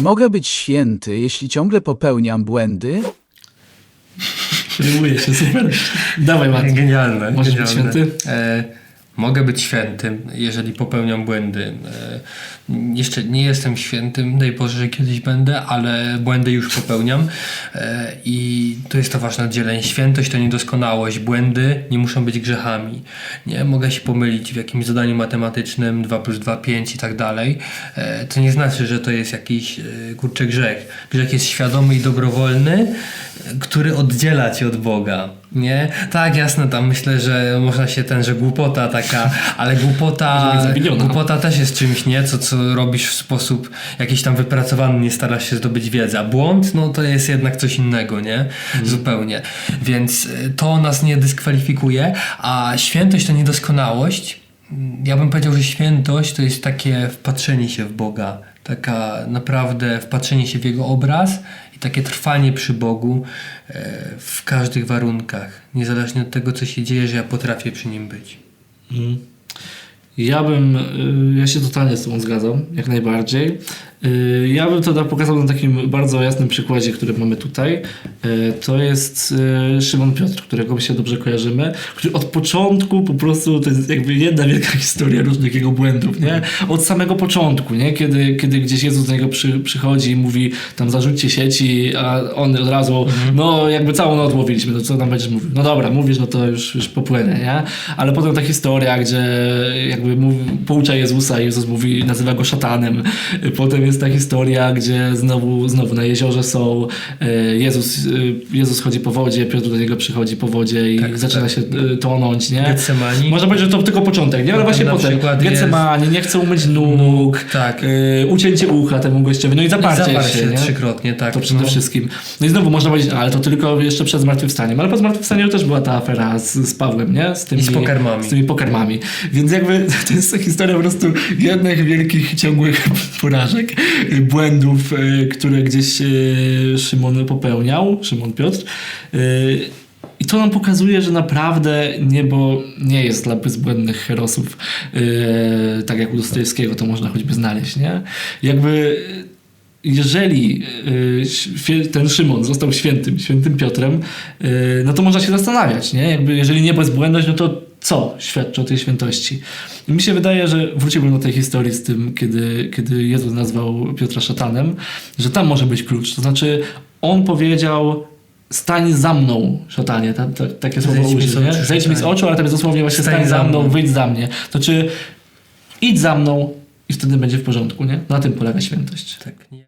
Czy mogę być święty, jeśli ciągle popełniam błędy? Rymuje się, super. Dawaj, Matt. Genialne. Możesz być genialne. święty? E, mogę być świętym, jeżeli popełniam błędy. E, jeszcze nie jestem świętym, daj Boże, że kiedyś będę, ale błędy już popełniam. E, I to jest to ważne oddzielenie. Świętość to niedoskonałość, błędy nie muszą być grzechami. Nie mogę się pomylić w jakimś zadaniu matematycznym 2 plus 2, 5 i tak dalej. E, to nie znaczy, że to jest jakiś kurczy grzech. Grzech jest świadomy i dobrowolny, który oddziela cię od Boga. Nie? Tak, jasne, tam myślę, że można się ten, że głupota taka, ale głupota, głupota też jest czymś, nie? Co, co robisz w sposób jakiś tam wypracowany, nie starasz się zdobyć wiedzy. A błąd, no to jest jednak coś innego, nie? Zupełnie. Więc y, to nas nie dyskwalifikuje, a świętość to niedoskonałość. Ja bym powiedział, że świętość to jest takie wpatrzenie się w Boga, taka naprawdę wpatrzenie się w Jego obraz i takie trwanie przy Bogu e, w każdych warunkach, niezależnie od tego, co się dzieje, że ja potrafię przy Nim być. Mhm. Ja bym, y, ja się totalnie z Tobą zgadzam, jak najbardziej. Y, Ja bym to pokazał na takim bardzo jasnym przykładzie, który mamy tutaj. Y, To jest Szymon Piotr, którego my się dobrze kojarzymy, który od początku po prostu to jest jakby jedna wielka historia różnych jego błędów, nie? Od samego początku, nie? Kiedy, kiedy gdzieś Jezus do niego przy, przychodzi i mówi tam zarzućcie sieci, a on od razu, no jakby całą noc łowiliśmy, to co tam będziesz mówił? No dobra, mówisz, no to już, już popłynę, nie? Ale potem ta historia, gdzie jakby mówi, poucza Jezusa i Jezus mówi, nazywa go szatanem. Potem jest ta historia, gdzie znowu, znowu na jeziorze są, e, Jezus, e, Jezus chodzi po wodzie, Piotr do niego przychodzi po wodzie i Tak, zaczyna tak. się e, tonąć, nie? Getsemani. Można powiedzieć, że to tylko początek, nie? Ale właśnie potem. Getsemani, nie chce umyć nóg, tak. ucięcie ucha temu gościowi, no i zaparcie Zaparł się, się nie? trzykrotnie, tak. To przede no. wszystkim. No i znowu można powiedzieć, ale to tylko jeszcze przed zmartwychwstaniem. Ale po zmartwychwstaniu też była ta afera z, z Pawłem, nie? Z tymi, I z pokarmami. Z tymi pokarmami. Więc jakby to jest historia po prostu jednych wielkich, ciągłych porażek, y, błędów, y, które gdzieś y, Szymon popełniał, Szymon Piotr. I to nam pokazuje, że naprawdę niebo nie jest dla bezbłędnych herosów, tak jak u Dostojewskiego to można choćby znaleźć, nie? Jakby jeżeli ten Szymon został świętym, świętym Piotrem, no to można się zastanawiać, nie? Jakby jeżeli nie bezbłędność, no to co świadczy o tej świętości? I mi się wydaje, że wróciłbym do tej historii z tym, kiedy, kiedy Jezus nazwał Piotra szatanem, że tam może być klucz. To znaczy, on powiedział, stań za mną, szatanie, ta, ta, takie słowo użył, Zejdź mi z oczu, ale teraz dosłownie właśnie Stań stań za mną, mną. wyjdź za mnie. To czy idź za mną i wtedy będzie w porządku, nie? Na tym polega świętość. Tak, nie.